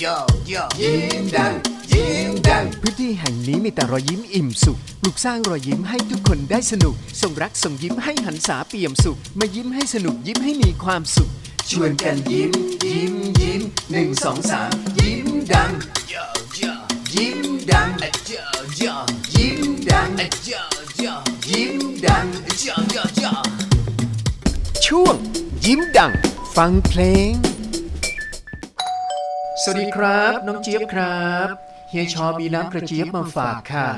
โยโยยิ้มดังยิ้มดังพื้นที่แห่งนี้มีแต่รอยยิ้มอิ่มสุขปลุกสร้างรอยยิ้มให้ทุกคนได้สนุก ส่งรักส่งยิ้มให้หันษาเปี่ยมสุข มายิ้มให้สนุกยิ้มให้มีความสุข ชวนกันยิ้ม ยิ้มยิ้มหนึ่งสองสามยิ้มดังโยโยยิ้มดังโยโยยิ้มดังโยโยยิ้มดังโยโยโยช่วงยิ้มดัง ฟังเพลง สวัสดีครับ น้องเจี๊ยบครับเฮียชอมีน้ำกระเจี๊ยบมาฝากค่ะ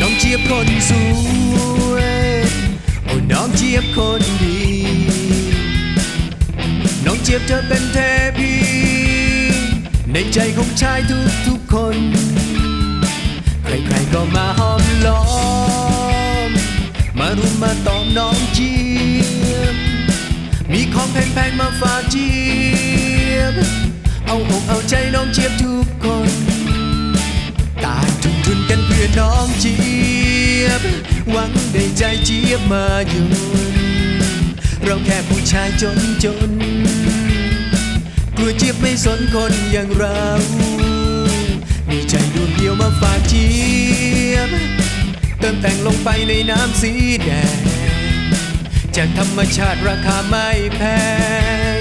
น้องเจี๊ยบคนสวยโอ้น้องเจี๊ยบคนดี น้องเจี๊ยบเธอเป็น ใจของชายทุกทุกๆคน ใครๆก็มาห้อมล้อม มารุมมาตอมน้องเจี๊ยบ มีของแพงๆมาฝากเจี๊ยบ เอาอกเอาใจน้องเจี๊ยบทุกคนต่างทุ่มทุนกันเพื่อน้องเจี๊ยบ หวังได้ใจเจี๊ยบมาอยู่ เราแค่ผู้ชายจนจน กลัวเจี๊ยบไม่สนคนอย่างเรา มีใจดวงเดียวมาฝากเจี๊ยบ เติมแต่งลงไปในน้ำสีแดง จากธรรมชาติราคาไม่แพง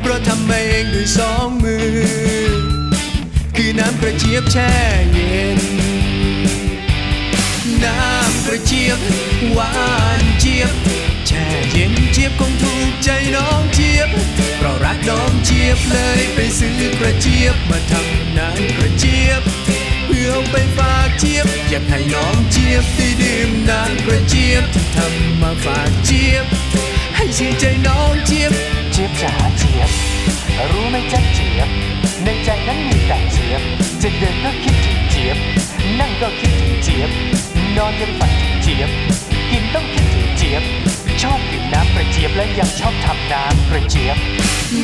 เพราะทำมาเองด้วยสองมือ คือน้ำกระเจี๊ยบแช่เย็น น้ำกระเจี๊ยบหวานเจี๊ยบ ช่เย็นเจี๊ยบคงถูกใจน้องเจี๊ยบเพราะรักน้องเจี๊ยบเลยไปซื้อกระเจี๊ยบมาทำน้ำกระเจี๊ยบเพื่อเอาไปฝากเจี๊ยบอยากให้น้องเจี๊ยบได้ดื่มน้ำกระเจี๊ยบที่ทำมาฝากเจี๊ยบ ให้ชื่นใจน้องเจี๊ยบเจี๊ยบจ๋าเจี๊ยบรู้ไหมจ๊ะเจี๊ยบ ในใจนั้นมีแต่เจี๊ยบ จะเดินก็คิดถึงเจี๊ยบ นั่งก็คิดถึงเจี๊ยบ นอนยังฝันถึงเจี๊ยบ กินต้องคิดถึงเจี๊ยบ ชอบดื่มน้ำกระเจี๊ยบและยังชอบทำน้ำกระเจี๊ยบ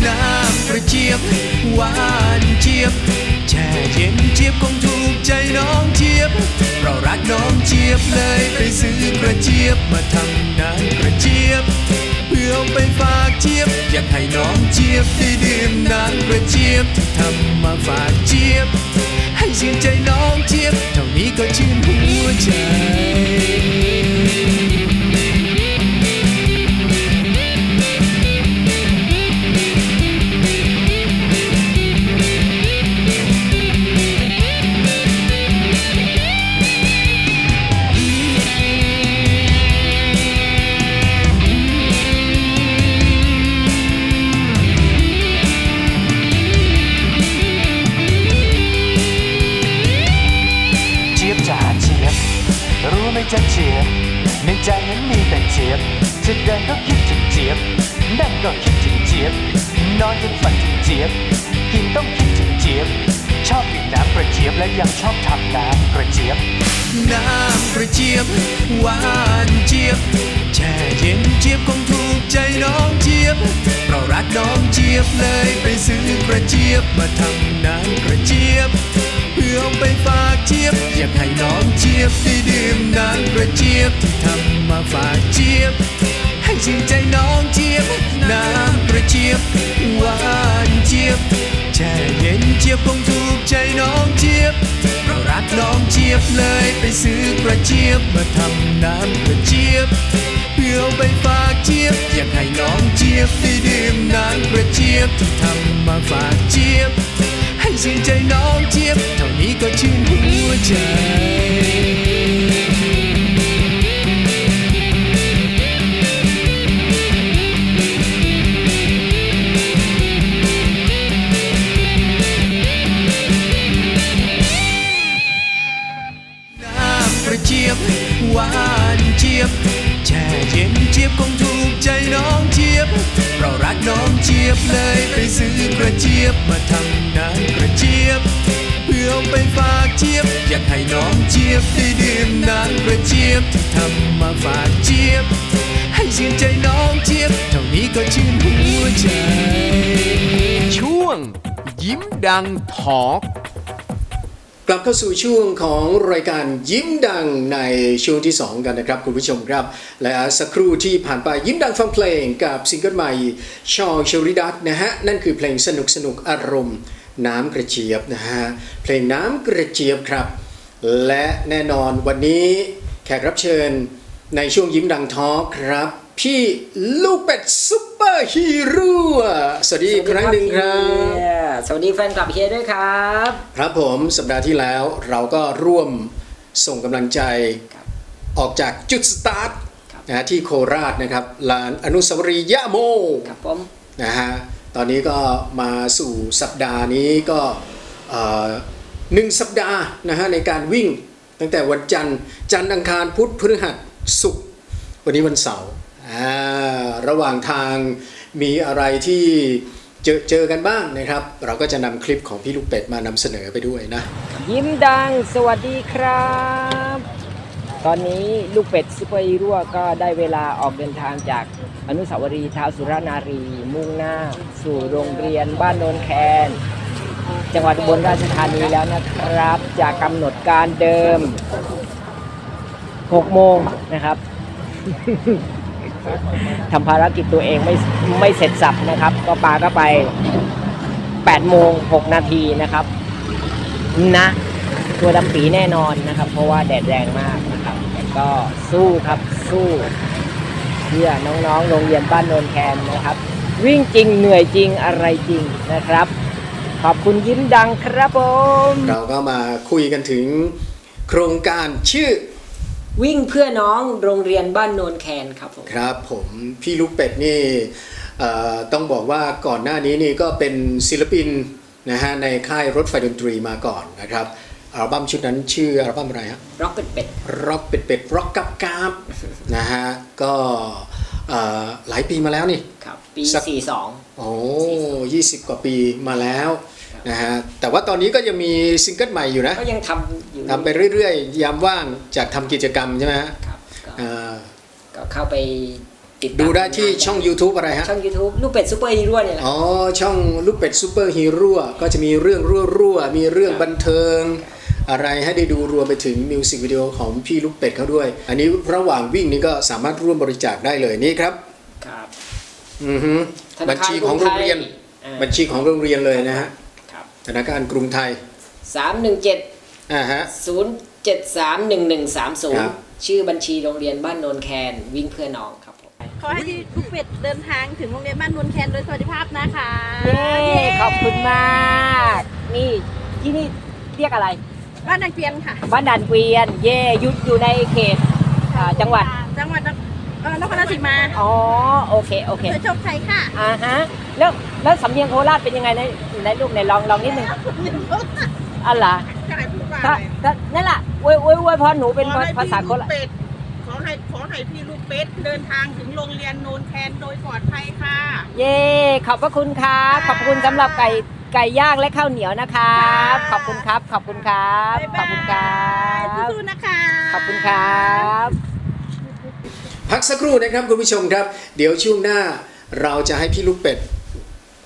น้ำกระเจี๊ยบหวานเจี๊ยบแช่เย็นเจี๊ยบคงถูกใจน้องเจี๊ยบ เรารักน้องเจี๊ยบเลยไปซื้อกระเจี๊ยบมาทำน้ำกระเจี๊ยบเพื่อไปฝากเจี๊ยบ อยากให้น้องเจี๊ยบได้ดื่มน้ำกระเจี๊ยบที่ทำมาฝากเจี๊ยบ ให้ชื่นใจน้องเจี๊ยบเท่านี้ก็ชื่นหัวใจ นอนยังฝันถึงเจี๊ยบ กินต้องคิดถึงเจี๊ยบ ชอบดื่มน้ำกระเจี๊ยบและยังชอบทำน้ำกระเจี๊ยบ น้ำกระเจี๊ยบหวานเจี๊ยบแช่เย็นเจี๊ยบคงถูกใจน้องเจี๊ยบเพราะรักน้องเจี๊ยบเลยไปซื้อกระเจี๊ยบมาทำน้ำกระเจี๊ยบเพื่อไปฝากเจี๊ยบอยากให้น้องเจี๊ยบได้ดื่มน้ำกระเจี๊ยบที่ทำมาฝากเจี๊ยบให้ชื่นใจน้องเจี๊ยบน้ำกระเจี๊ยบหว จี๊ยบคงถูกใจน้องเจี๊ยบเรารักน้องเจี๊ยบเลยไปซื้อกระเจี๊ยบมาทำน้ำกระเจี๊ยบเพื่อไปฝากเจี๊ยบอยากให้น้องเจี๊ยบได้ดื่มน้ำกระเจี๊ยบที่ทำมาฝากเจี๊ยบให้ชื่นใจน้องเจี๊ยบเท่านี้ก็ชื่นหัวใจานเจี๊ยบ แช่เย็นเจี๊ยบคงถูกใจน้องเจี๊ยบ เรารักน้องเจี๊ยบเลยไปซื้อกระเจี๊ยบมาทำน้ำกระเจี๊ยบ เพื่อไปฝากเจี๊ยบ อยากให้น้องเจี๊ยบได้ดื่มน้ำกระเจี๊ยบที่ทำมาฝากเจี๊ยบ ให้ชื่นใจน้องเจี๊ยบ เท่านี้ก็ชื่นหัวใจ ช่วง ยิ้มดังทอก กลับเข้าสู่ช่วงของรายการยิ้มดังในช่วงที่ 2 กันนะครับ คุณผู้ชมครับ และสักครู่ที่ผ่านไปยิ้มดังฟังเพลงกับซิงเกิลใหม่ชองเชอริดัตนะฮะ นั่นคือเพลงสนุกสนุกอารมณ์ น้ำกระเจี๊ยบนะฮะ เพลงน้ำกระเจี๊ยบครับ และแน่นอนวันนี้แขกรับเชิญในช่วงยิ้มดังทอล์คครับ พี่ลูกเป็ดซุปเปอร์ฮีโร่สวัสดีครั้งหนึ่งครับ สวัสดีแฟนคลับเฮียด้วยครับ ครับผมสัปดาห์ที่แล้วเราก็ร่วมส่งกำลังใจครับออกจากจุดสตาร์ทครับนะฮะที่โคราชนะครับลานอนุสาวรีย์ยะโมครับผมนะฮะตอนนี้ก็มาสู่สัปดาห์นี้ก็เอ่อหนึ่งสัปดาห์นะฮะในการวิ่งตั้งแต่วันจันทร์จันทร์อังคารพุธพฤหัสศุกร์วันนี้วันเสาร์อ่าระหว่างทางมีอะไรที่ เจอเจอกันบ้างนะครับ เราก็จะนำคลิปของพี่ลูกเป็ดมานำเสนอไปด้วยนะ ยิ้มดังสวัสดีครับ ตอนนี้ลูกเป็ดซุปเปอร์ฮีโร่ก็ได้เวลาออกเดินทางจากอนุสาวรีย์ท้าวสุรนารี มุ่งหน้า สู่โรงเรียนบ้านโนนแคน จังหวัดอุบลราชธานีแล้วนะครับ จากกำหนดการเดิม 6 โมงนะครับ ทำภารกิจตัวเองไม่ไม่เสร็จสับนะครับ ก็ปาก็ไป8โมง6นาทีนะครับ นะ ตัวดำปีแน่นอนนะครับ เพราะว่าแดดแรงมากนะครับก็สู้ครับสู้เพื่อน้องๆโรงเรียนบ้านโนนแคนนะครับ วิ่งจริงเหนื่อยจริงอะไรจริงนะครับ ขอบคุณยิ้มดังครับผม เราก็มาคุยกันถึงโครงการชื่อ วิ่งเพื่อน้องโรงเรียนบ้านโนนแคนครับผมครับผมพี่ลูกเป็ดนี่เอ่อต้องบอกว่าก่อนหน้านี้นี่ก็เป็นศิลปินนะฮะในค่ายรถไฟดนตรีมาก่อนนะครับอัลบั้มชุดนั้นชื่ออัลบั้มอะไรฮะร็อกเป็ดเป็ดร็อกเป็ดเป็ดร็อกกับกาบนะฮะก็เอ่อหลายปีมาแล้วนี่ครับปีสัก42 โอ้ยี่สิบกว่าปีมาแล้ว นะฮะแต่ว่าตอนนี้ก็ยังมีซิงเกิลใหม่อยู่นะก็ยังทำอยู่ทำไปเรื่อยๆ ยามว่างจากทำกิจกรรมใช่ไหมฮะครับก็อ่าก็เข้าไปติดตามดูได้ที่ช่อง YouTube อะไรฮะ ช่อง YouTube ลูกเป็ดซุปเปอร์ฮีโร่เนี่ยแหละ อ๋อ ช่องลูกเป็ดซูเปอร์ฮีโร่ก็จะมีเรื่องรั่วๆ มีเรื่องบันเทิง อะไรให้ได้ดูรวมไปถึงมิวสิกวิดีโอของพี่ลูกเป็ดเขาด้วย อันนี้ระหว่างวิ่งนี้ก็สามารถร่วมบริจาคได้เลยนี่ครับครับ อือฮึธนาคารบัญชีของโรงเรียน กรุงไทยอ่า บัญชีของโรงเรียนเลยนะฮะครับ ธนาคารกรุงไทย 317 อ่าฮะ0731130ครับชื่อบัญชีโรงเรียนบ้านโนนแคนวิ่งเพื่อน้องครับผม ขอให้ทุกเป็ดเดินทางถึงโรงเรียนบ้านนวลแคนโดยสวัสดิภาพนะคะเย้ขอบคุณมาก นี่ที่นี่เรียกอะไรบ้านนางเกวียนค่ะบ้านด่านเกวียน เย่ยุดอยู่ในเขตอ่าจังหวัด จังหวัดนคร เอ่อนครราชสีมาอ๋อโอเคโอเคเพื่อโชคชัยค่ะอ่าฮะแล้วแล้วสำเนียงโคราชเป็นยังไงในในรูปในลองลองนิดนึงอะไรอจะให้พูดว่าถ้าอะไรถ้านั่นแหละอวยอวยอวยพรหนูเป็นขอให้ภาษาพี่โคลูกราชเป็ดขอให้ขอให้พี่ลูกเป็ดเดินทางถึงโรงเรียนโนนแคนโดยปลอดภัยค่ะ เย่ขอบพระคุณครับขอบคุณสำหรับไก่ไก่ย่างและข้าวเหนียวนะครับ ขอบคุณครับ ขอบคุณครับบ๊ายขบายอบคุณครับ สู้ๆนะคะ ขอบคุณครับ พักสักครู่นะครับคุณผู้ชมครับ เดี๋ยวช่วงหน้าเราจะให้พี่ลูกเป็ด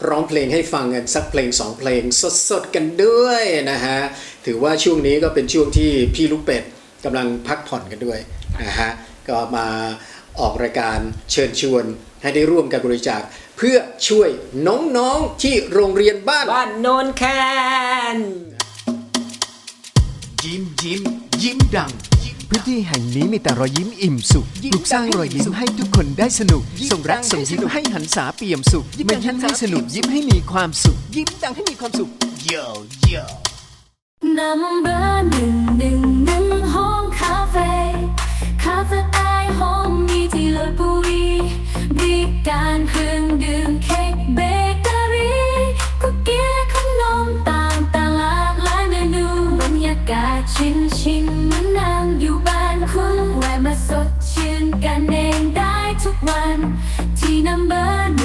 ร้องเพลงให้ฟังกันสักเพลงสองเพลงสดๆกันด้วยนะฮะถือว่าช่วงนี้ก็เป็นช่วงที่พี่ลูกเป็ดกำลังพักผ่อนกันด้วยนะฮะก็มาออกรายการเชิญชวนให้ได้ร่วมกันบริจาคเพื่อช่วยน้องๆที่โรงเรียนบ้านบ้านโนนแคน ยิ้มยิ้มยิ้มดัง พื้นที่แห่งนี้มีแต่รอยยิ้มอิ่มสุขปลุกสร้างรอยยิ้มให้ทุกคนได้สนุก ส่งรักส่งยิ้มให้หันษาเปี่ยมสุขมายิ้มให้สนุกยิ้มให้มีความสุข ยิ้มดังให้มีความสุข Yo yo Number หนึ่งหนึ่งหนึ่งห้องคาเฟ่คาเฟ่ไอห้องมีที่ลดบุรีบริการเครื่องดื่มเค้ ชินชินเหมันนั่งอยู่บ้านคุณแวะมาสดชื่นกันเองได้ทุกวันที่นัมเบอร์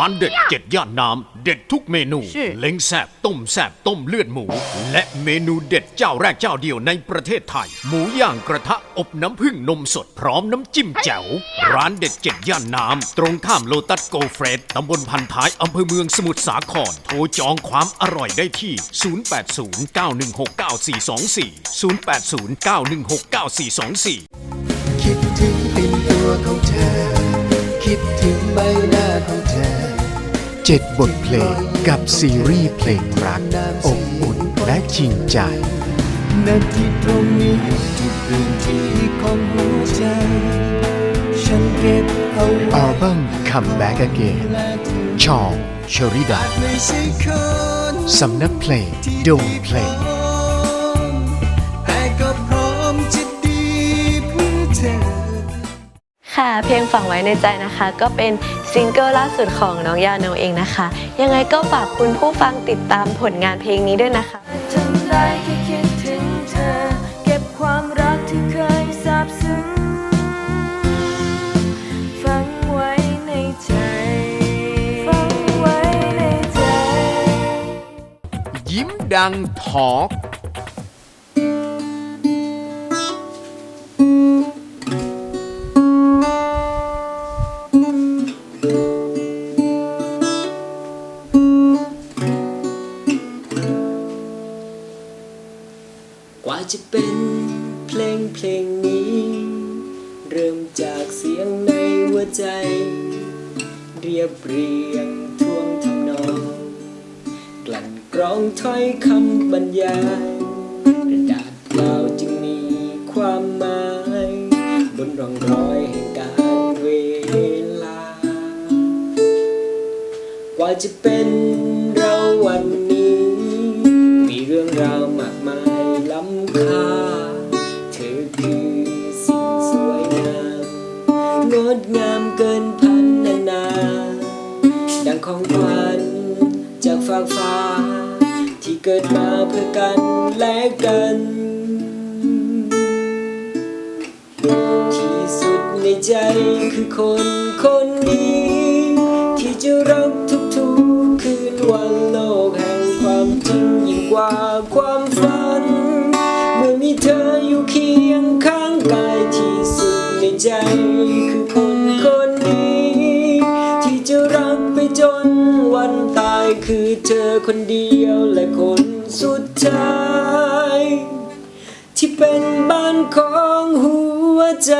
รับทุกท่านร้อนานเด็ดเจ็ดย่านน้ำเด็ดทุกเมนู เล้งแซบต้มแซบต้มเลือดหมู และเมนูเด็ดเจ้าแรกเจ้าเดียวในประเทศไทย หมูย่างกระทะอบน้ำผึ้งนมสดพร้อมน้ำจิ้มแจ่วร้านเด็ดเจ็ดย่านน้ำตรงข้ามโลตัสโกเฟรดตำบลพันท้ายอำเภอเมืองสมุทรสาครโทรจองความอร่อยได้ที่ 0809169424คิดถึงติ่มตัวของเธอ คิดถึงใบหน้าของเธอ เจ็ดบทเพลงกับซีรีส์เพลงรัก อบอุ่นและจริงใจนาทีตรงนี้ทุกพื้นที่ของหัวใจ ฉันเก็บเอาไว้อัลบั้ม Come Back Again ชอชริดาไม่ใช่คนสำนักเพลงดงเพลงแต่ก็พร้อมจะดีเพื่อเธอค่ะเพลงฝังไว้ในใจนะคะ ก็เป็น ซิงเกิลล่าสุดของน้องยาโนเองนะคะ ยังไงก็ฝากคุณผู้ฟังติดตามผลงานเพลงนี้ด้วยนะคะทำได้แค่คิดถึงเธอ เก็บความรักที่เคยซาบซึ้งฝังไว้ในใจฝังไว้ในใจ ยิ้มดังทอล์กก กันและกัน ที่สุดในใจคือคนคนนี้ ที่จะรักทุกๆคืนวันโลกแห่งความจริงยิ่งกว่าความฝัน เมื่อมีเธออยู่เคียงข้างกายที่สุดในใจคือคนคนนี้ ที่จะรักไปจนวันตายคือเธอคนเดียว ที่เป็นบ้านของหัวใจ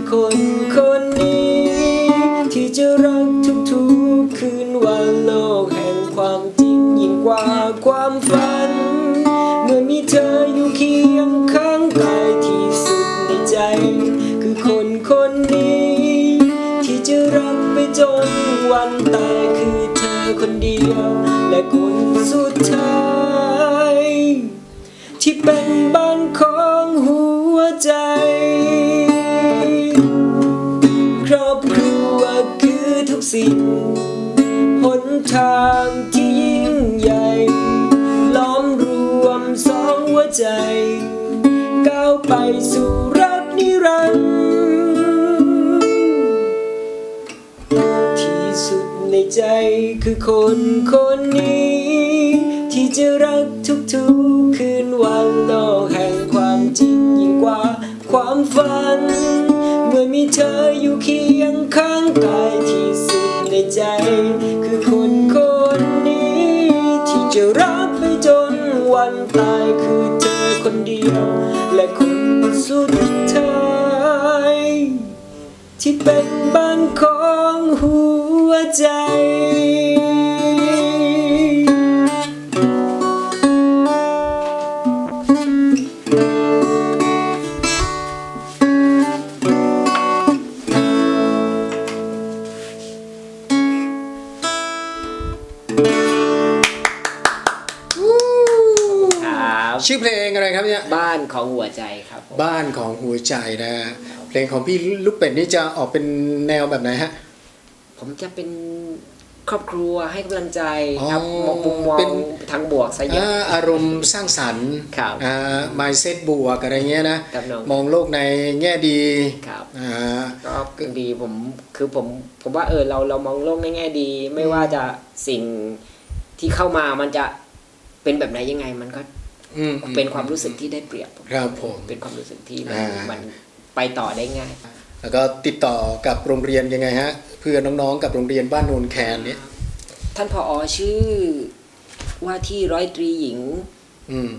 คือคนคน คือคนคนนี้ ที่จะรักทุกๆคืนวันโลกแห่งความจริงยิ่งกว่าความฝัน เมื่อมีเธออยู่เคียงข้างกายที่สุดในใจ คือคนคนนี้ ที่จะรักไปจนวันตายคือเธอคนเดียว และคนสุดท้าย ที่เป็นบ้านของหัวใจ งอะไรครับเนี่ยบ้านของหัวใจครับผมบ้านของหัวใจนะฮะเพลงของพี่ลูกเป็ดนี่จะออกเป็นแนวแบบไหนฮะผมจะเป็นครอบครัวให้กำลังใจครับอ๋อมองมุมมอเป็งนทางบวกซะเยอะอ่าอารมณ์สร้างสรรค์ครับอ่า mindset บวกอะไรเงี้ยนะครับน้องมองโลกในแง่ดีครับอ่าก็ดีผมคือผมผมว่าเออเราเรามองโลกในแง่ดี ไม่ว่าจะสิ่งที่เข้ามามันจะเป็นแบบไหนยังไงมันก็อืม เป็นความรู้สึกที่ได้เปรียบผมครับผมเป็นความรู้สึกที่มันอ่ามัมันไปต่อได้ง่าย แล้วก็ติดต่อกับโรงเรียนยังไงฮะ เพื่อน้องๆกับโรงเรียนบ้านโนนแคนเนี่ยท่านผอชื่อว่าที่ร้อยตรีหญิงอืม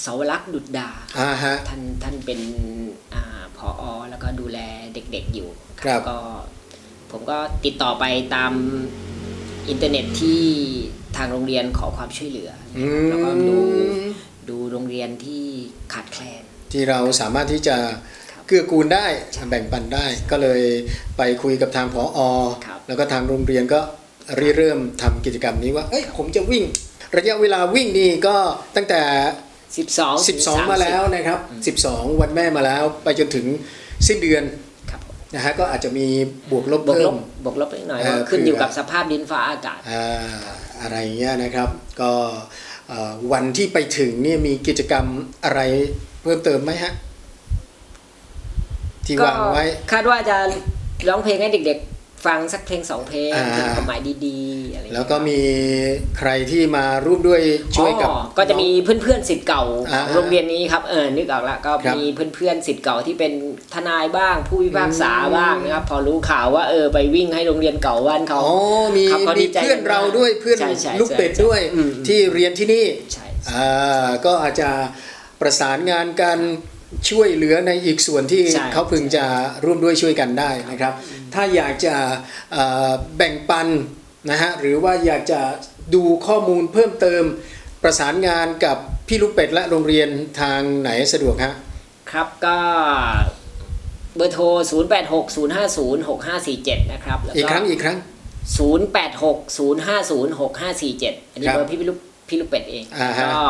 เสาวลักษณ์ดุดดาอ่าฮะท่านท่านเป็นอ่าผอแล้วก็ดูแลเด็กๆอยู่ครับก็ผมก็ติดต่อไปตามอินเทอร์เน็ตที่ทางโรงเรียนขอความช่วยเหลืออืแล้วก็ดูม ดูโรงเรียนที่ขาดแคลน ที่เราสามารถที่จะครับเกื้อกูลได้แบ่งปันได้ ก็เลยไปคุยกับทางผอครับแล้วก็ทางโรงเรียนก็ริเริ่มทำกิจกรรมนี้ว่าเอ้ยผมจะวิ่ง ระยะเวลาวิ่งนี่ก็ตั้งแต่ 12 12 มาแล้วนะครับ 12 วันแม่มาแล้ว ไปจนถึงสิ้นเดือนครับผมนะฮะก็อาจจะมีบวกลบบวกเพิ่ลมบบวกลบเล็กน้อยเออก็ขึ้นอยู่เผื่อกับสภาพดินฟ้าอากาศอ่าอะไรเงี้ยนะครับ ก็เอ่อ วันที่ไปถึงเนี่ยมีกิจกรรมอะไรเพิ่มเติมไหมฮะ ที่วางไว้ คาดว่าจะร้องเพลงให้เด็ก ฟังสักเพลงสองเพลงอ่าเพลงความหมายดีๆอะไรอย่างแล้วเงี้ยก็มีใครที่มาร่วมด้วยช่วยกับอ๋อก็จะมีเพื่อนๆสิทธิ์เก่าอ่าของโรงเรียนนี้ครับเออนึกออกละก็ครับมีเพื่อนๆสิทธิ์เก่าที่เป็นทนายบ้าง ผู้พิพากษาบ้างนะครับพอรู้ข่าวว่าเออไปวิ่งให้โรงเรียนเก่าบ้านเขาอ๋อมีครับเขามีดีใจเพื่อนเราด้วยเพื่อนใช่ใช่ลูกเป็ดใช่ด้วยอืมที่เรียนที่นี่ใช่อ่าก็อาจจะประสานงานกัน ช่วยเหลือในอีกส่วนที่ใช่เขาพึงจะร่วมด้วยช่วยกันได้นะครับ ถ้าอยากจะเอ่อแบ่งปันนะฮะหรือว่าอยากจะดูข้อมูลเพิ่มเติมประสานงานกับพี่ลูกเป็ดและโรงเรียนทางไหนสะดวกฮะครับก็เบอร์โทร 0 8 6 0 5 0 6 5 4 7 นะครับแล้วอีกก็ครั้งอีกครั้ง 0 8 6 0 5 0 6 5 4 7 อันนี้ครับเบอร์พี่ลูกพี่ลูกเป็ดเองอ่าฮะก็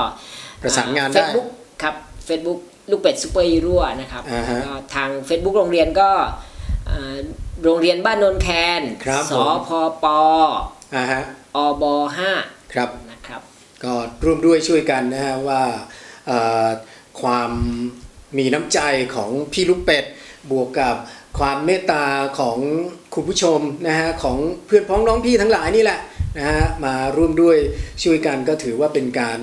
ประสานงานได้เฟซบุ๊กครับ Facebook ลูกเป็ดซูเปอร์ฮีโร่นะครับอ่าฮะแล้วก็ทาง Facebook โรงเรียนก็อ่าโรงเรียนบ้านนนแคนครับสผม พปอ่าฮะอบห้าครับ นะครับ ก็ร่วมด้วยช่วยกันนะฮะว่าเอ่อความมีน้ำใจของพี่ลูกเป็ด บวกกับความเมตตาของคุณผู้ชมนะฮะของเพื่อนพ้องน้องพี่ทั้งหลายนี่แหละนะฮะมาร่วมด้วยช่วยกันก็ถือว่าเป็นการ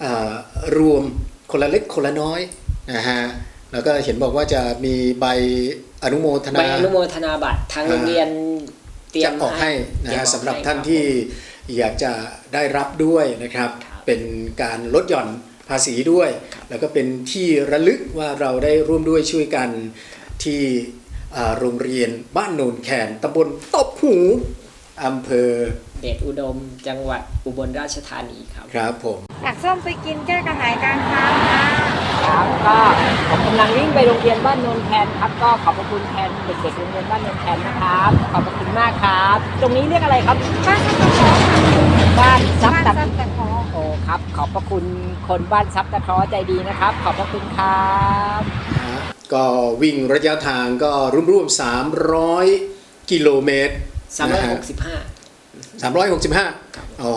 เอ่อรวมคนละเล็กคนละน้อย นะฮะแล้วก็เห็นบอกว่าจะมีใบอนุโมทนาใบอนุโมทนาบัตรทางโรงเรียนเตรียจะมออกให้นะเตยฮะมออกสำหรับให้ท่านครับที่อยากจะได้รับด้วยนะครับครับ เป็นการลดหย่อนภาษีด้วย แล้วก็เป็นที่ระลึกว่าเราได้ร่วมด้วยช่วยกันที่อ่าโรงเรียนบ้านโนนแคนตำบลตบหูอำเภอเดชอุดม จังหวัดอุบลราชธานีครับ ครับผมอยากส้มไปกินแก้กระหายกลางทางค่ะ ครับก็ผมกำลังวิ่งไปโรงเรียนบ้านนนแคนครับ ก็ขอบพระคุณแทนเด็กๆโรงเรียนบ้านนนแคนนะครับ ขอบพระคุณมากครับ ตรงนี้เรียกอะไรครับ บ้านซับตะขอบ้านซับบ้านตะซับตะขอโอ้ครับ ขอบพระคุณคนบ้านซับตะเคราะห์ใจดีนะครับ ขอบพระคุณครับนะฮะก็วิ่งระยะทางก็ร่วมๆ300 กิโลเมตร365 365 อ๋อ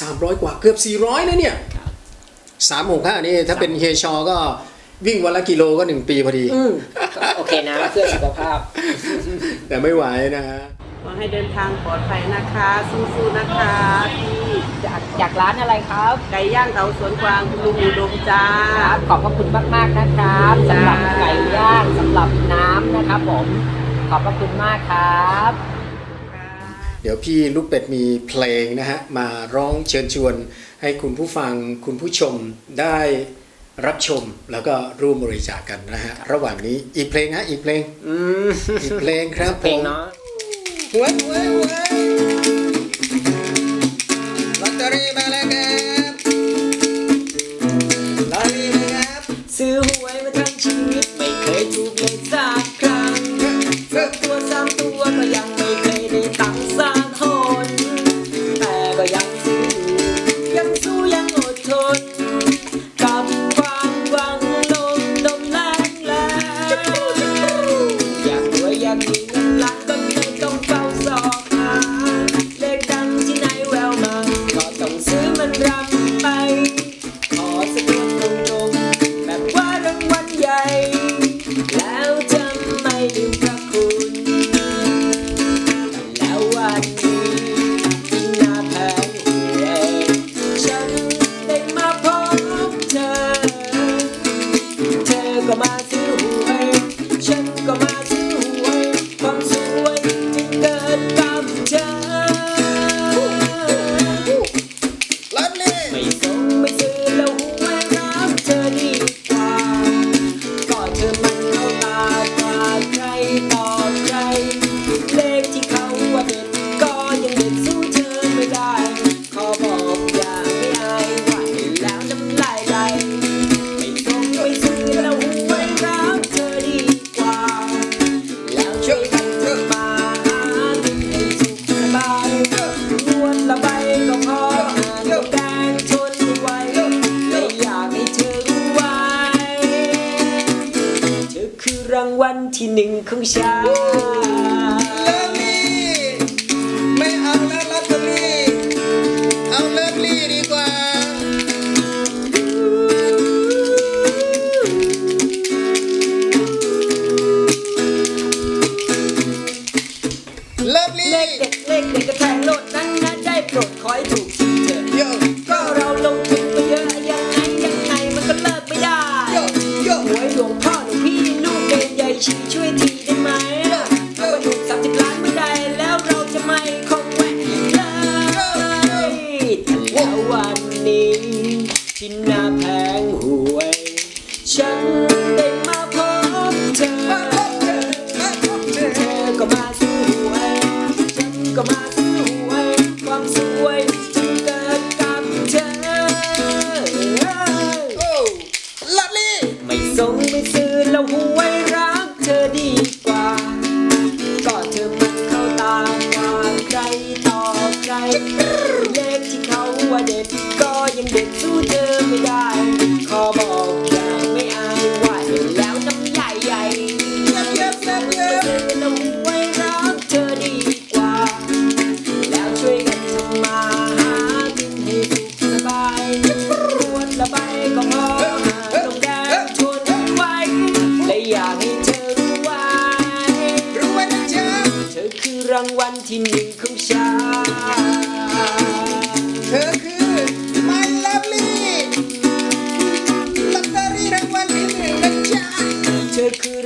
300 กว่าเกือบ 400นะเนี่ย ครับ 365นี่ถ้าเป็นเฮยชอก็วิ่งวันละกิโลก็1ปีพอดี อืมก็โอเคนะเพื่อสุขภาพ แต่ไม่ไหวนะฮะขอให้เดินทางปลอดภัยนะคะ สู้ๆนะคะที่จากจากร้านอะไรครับ ไก่ย่างเขาสวนกวางคุณลุงอุดมจ้าครับขอบพระคุณมากๆนะครับสำหรับไก่ย่างสำหรับน้ำนะครับผมขอบพระคุณมากครับ เดี๋ยวพี่ลูกเป็ดมีเพลงนะฮะมาร้องเชิญชวน ให้คุณผู้ฟังคุณผู้ชมได้รับชมแล้วก็ร่วมบริจาคกันนะฮะ ระหว่างนี้อีกเพลงฮะอีกเพลงอืมอีกเพลงครับเพลงผมเนาะหวยหวยหวย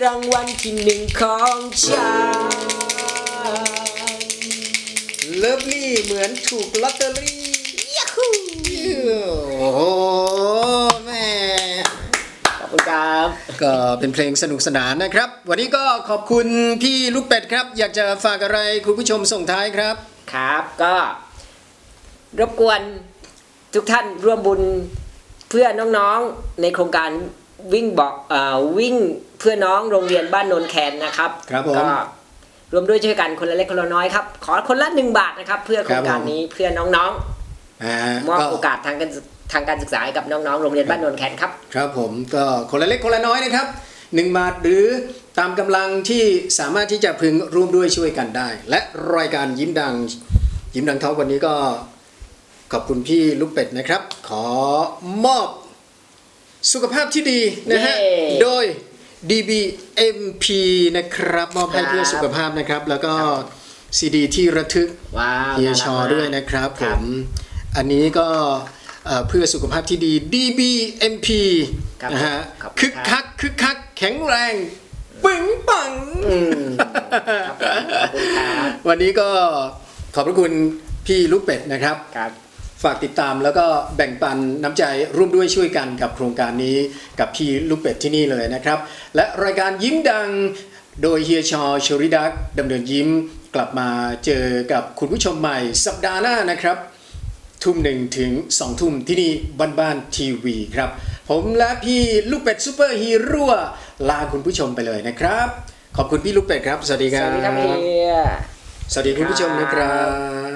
รางวัลที่หนึ่งของฉันเลิฟลี่เหมือนถูกลอตเตอรี่ยาฮูโอ้โหแม่ขอบคุณครับ ก็เป็นเพลงสนุกสนานนะครับ วันนี้ก็ขอบคุณพี่ลูกเป็ดครับ อยากจะฝากอะไรคุณผู้ชมส่งท้ายครับ ครับก็รบกวนทุกท่านร่วมบุญเพื่อน้องๆในโครงการ วิ่งบอกเอ่อวิ่งเพื่อน้องโรงเรียนบ้านโนนแคนนะครับครับผมก็รวมด้วยช่วยกันคนละเล็กคนละน้อยครับ ขอคนละหนึ่งบาทนะครับ เพื่อโครงการนี้เพื่อน้องอ่าๆมอบก็โอกาสทางการศึกทางการศึกษาให้กับน้องๆโรงเรียนบ้านโนนแคนครับ ครับผมก็คนละเล็กคนละน้อยนะครับหนึ่งบาทหรือตามกำลังที่สามารถที่จะพึงร่วมด้วยช่วยกันได้ และรายการยิ้มดัง ยิ้มดังเท่าวันนี้ก็ ขอบคุณพี่ลูกเป็ดนะครับ ขอมอบ สุขภาพที่ดีนะฮะ เย้โดย DBMP นะครับมอบให้ครับเพื่อสุขภาพนะครับ แล้วก็ซีดีที่ระทึกว้าวเฮียน่ารักชอมากด้วยนะครับคผรับม อันนี้ก็เอ่อเพื่อสุขภาพที่ดี DBMP ครับนะฮะขอบคุณคึกครัคับ กคึกคักแข็งแรงปึ๋งปัง อืมครับผมขอบคุณครับวันนี้ก็ขอบพระคุณพี่ลูกเป็ดนะครับ ครับ ฝากติดตามแล้วก็แบ่งปันน้ำใจร่วมด้วยช่วยกันกับโครงการนี้กับพี่ลูกเป็ดที่นี่เลยนะครับ และรายการยิ้มดังโดยเฮียชอชริดักดำเนินยิ้มกลับมาเจอกับคุณผู้ชมใหม่สัปดาห์หน้านะครับ ทุ่มหนึ่งถึงสองทุ่มที่นี่บ้านบ้านทีวีครับ ผมและพี่ลูกเป็ดซูเปอร์ฮีโร่ลาคุณผู้ชมไปเลยนะครับ ขอบคุณพี่ลูกเป็ดครับ สวัสดีคสรับวัสดีครับเฮียสวัสดีคุณผู้ชมนะครับ